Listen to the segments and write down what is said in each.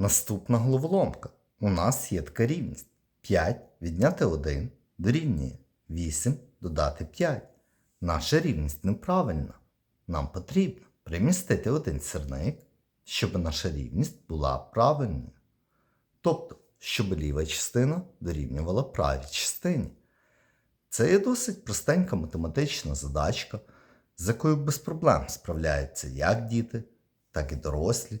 Наступна головоломка. У нас є така рівність. 5 відняти 1 дорівнює 8 додати 5. Наша рівність неправильна. Нам потрібно примістити один сірник, щоб наша рівність була правильною. Тобто, щоб ліва частина дорівнювала правій частині. Це є досить простенька математична задачка, з якою без проблем справляються як діти, так і дорослі.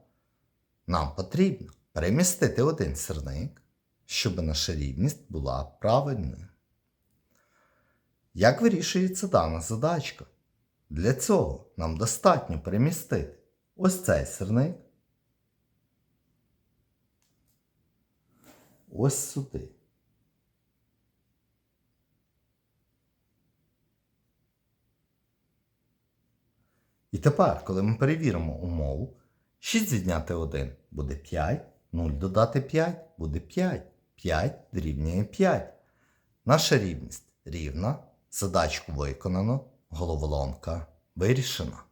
Нам потрібно перемістити один сірник, щоб наша рівність була правильною. Як вирішується дана задачка? Для цього нам достатньо перемістити ось цей сірник ось сюди. І тепер, коли ми перевіримо умову, 6 відняти 1 буде 5, 0 додати 5 буде 5, 5 дорівнює 5. Наша рівність рівна, задачку виконано, головоломка вирішена.